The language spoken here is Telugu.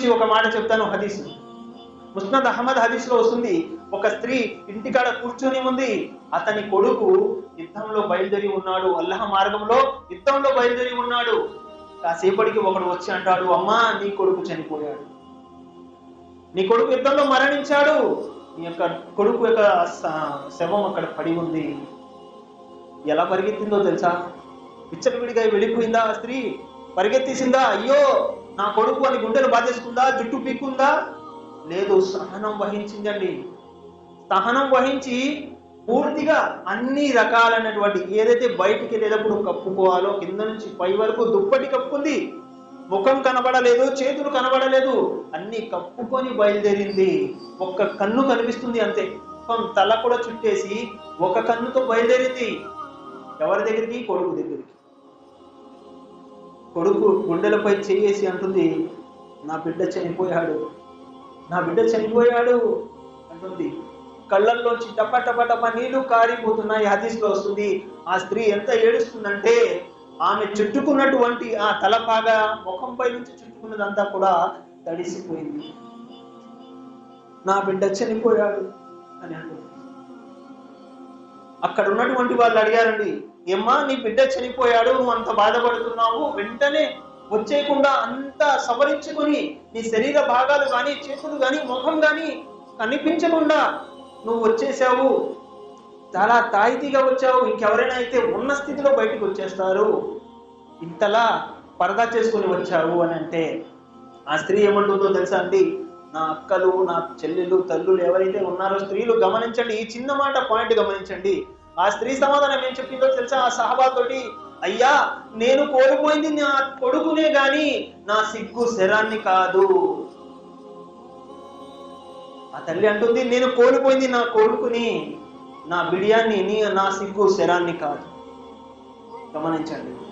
గురించి ఒక మాట చెప్తాను హదీస్. ముస్నద్ అహ్మద్ హదీస్లో వస్తుంది ఒక స్త్రీ ఇంటికాడ కూర్చొని ఉంది అతని కొడుకు యుద్ధంలో బయలుదేరి ఉన్నాడు అల్లహ మార్గంలో యుద్ధంలో బయలుదేరి ఉన్నాడు. కాసేపటికి ఒకడు వచ్చి అంటాడు అమ్మా నీ కొడుకు చనిపోయాడు. నీ కొడుకు యుద్ధంలో మరణించాడు. నీ యొక్క కొడుకు యొక్క శవం అక్కడ పడి ఉంది. ఎలా పరిగెత్తిందో తెలుసా? విచ్చలవిడిగా వెళ్ళిపోయిందా ఆ స్త్రీ? పరిగెత్తేసిందా? అయ్యో నా కొడుకు అని గుండెలు బాధేసుకుందా? జుట్టు పీక్కుందా? లేదు సహనం వహించిందండి. సహనం వహించి పూర్తిగా అన్ని రకాలైనటువంటి ఏదైతే బయటికి వెళ్ళేటప్పుడు కప్పుకోవాలో కింద నుంచి పై వరకు దుప్పటి కప్పుకుంది ముఖం కనబడలేదు చేతులు కనబడలేదు అన్ని కప్పుకొని బయలుదేరింది. ఒక్క కన్ను కనిపిస్తుంది అంతే. తల కూడా చుట్టేసి ఒక కన్నుతో బయలుదేరింది. ఎవరి దగ్గరికి? కొడుకు దగ్గరికి. కొడుకు గుండెలపై చేయేసి అంటుంది నా బిడ్డ చనిపోయాడు నా బిడ్డ చనిపోయాడు అంటుంది. కళ్ళల్లోంచి టప టప టప నీళ్ళు కారిపోతున్నాయి. హదీస్లో వస్తుంది ఆ స్త్రీ ఎంత ఏడుస్తుందంటే ఆమె చుట్టుకున్నటువంటి ఆ తలపాగా ముఖంపై నుంచి చుట్టుకున్నదంతా కూడా తడిసిపోయింది. నా బిడ్డ చనిపోయాడు అని అంటుంది. అక్కడ ఉన్నటువంటి వాళ్ళు అడిగారండి ఏమ్మా నీ బిడ్డ చనిపోయాడు నువ్వు అంత బాధపడుతున్నావు వెంటనే వచ్చేయకుండా అంతా సవరించుకుని నీ శరీర భాగాలు కానీ చేతులు కానీ ముఖం కానీ కనిపించకుండా నువ్వు వచ్చేసావు. చాలా తాయితీగా వచ్చావు. ఇంకెవరైనా అయితే ఉన్న స్థితిలో బయటకు వచ్చేస్తారు. ఇంతలా పరదా చేసుకుని వచ్చావు అని అంటే ఆ స్త్రీ ఏమంటుందో తెలుసా అండి? నా అక్కలు నా చెల్లెలు తల్లులు ఎవరైతే ఉన్నారో స్త్రీలు గమనించండి. ఈ చిన్న మాట పాయింట్ గమనించండి. ఆ స్త్రీ సమాధానం ఏం చెప్పిందో తెలుసా? ఆ సహబాతోటి అయ్యా నేను కోల్పోయింది నా కొడుకునే గాని నా సిగ్గు శరాన్ని కాదు. ఆ తల్లి అంటుంది నేను కోల్పోయింది నా కొడుకుని నా బిడియాన్ని నీ నా సిగ్గు శరాన్ని కాదు. గమనించండి.